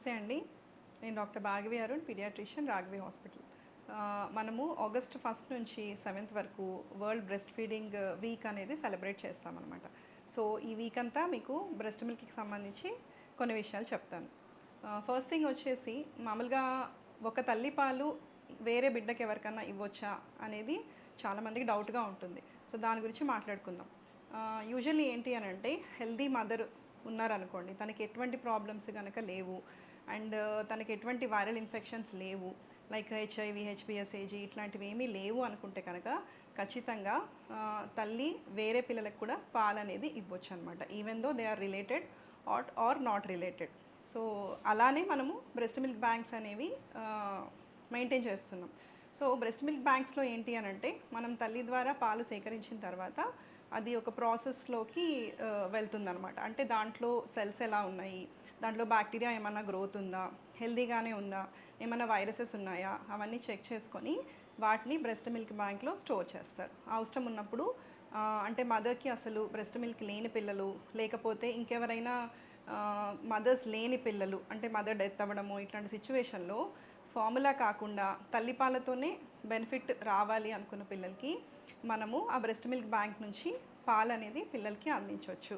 నమస్తే అండి. నేను doctor Bhagavi Arun paediatrician Raghavi hospital. మనము ఆగస్ట్ ఫస్ట్ నుంచి సెవెంత్ వరకు వరల్డ్ బ్రెస్ట్ ఫీడింగ్ వీక్ అనేది సెలబ్రేట్ చేస్తామన్నమాట. సో ఈ వీక్ అంతా మీకు బ్రెస్ట్ మిల్క్కి సంబంధించి కొన్ని విషయాలు చెప్తాను. ఫస్ట్ థింగ్ వచ్చేసి మామూలుగా ఒక తల్లి పాలు వేరే బిడ్డకి ఎవరికన్నా ఇవ్వచ్చా అనేది చాలామందికి డౌట్గా ఉంటుంది. సో దాని గురించి మాట్లాడుకుందాం. యూజువల్లీ ఏంటి అని అంటే హెల్దీ మదర్ ఉన్నారనుకోండి తనకి ఎటువంటి ప్రాబ్లమ్స్ కనుక లేవు. అండ్ uh, తనకి ఎటువంటి వైరల్ ఇన్ఫెక్షన్స్ లేవు. లైక్ హెచ్ఐవి హెచ్పిఎస్ఏజీ ఇట్లాంటివి ఏమీ లేవు అనుకుంటే కనుక ఖచ్చితంగా uh, తల్లి వేరే పిల్లలకు కూడా పాలు అనేది ఇవ్వచ్చు అనమాట even though they are related or are not related so అలానే మనము బ్రెస్ట్ మిల్క్ బ్యాంక్స్ అనేవి uh, మెయింటైన్ చేస్తున్నాం. సో బ్రెస్ట్ మిల్క్ బ్యాంక్స్లో ఏంటి అని అంటే మనం తల్లి ద్వారా పాలు సేకరించిన తర్వాత అది ఒక ప్రాసెస్లోకి వెళ్తుందనమాట అంటే దాంట్లో సెల్స్ ఎలా ఉన్నాయి? దాంట్లో బ్యాక్టీరియా ఏమైనా గ్రోత్ ఉందా? హెల్దీగానే ఉందా? ఏమైనా వైరసెస్ ఉన్నాయా? అవన్నీ చెక్ చేసుకొని వాటిని బ్రెస్ట్ మిల్క్ బ్యాంక్లో స్టోర్ చేస్తారు. అవసరం ఉన్నప్పుడు అంటే మదర్కి అసలు బ్రెస్ట్ మిల్క్ లేని పిల్లలు లేకపోతే ఇంకెవరైనా మదర్స్ లేని పిల్లలు అంటే మదర్ డెత్ అవ్వడము ఇట్లాంటి సిచ్యువేషన్లో ఫార్ములా కాకుండా తల్లిపాలతోనే బెనిఫిట్ రావాలి అనుకున్న పిల్లలకి మనము ఆ బ్రెస్ట్ మిల్క్ బ్యాంక్ నుంచి పాలు అనేది పిల్లలకి అందించవచ్చు.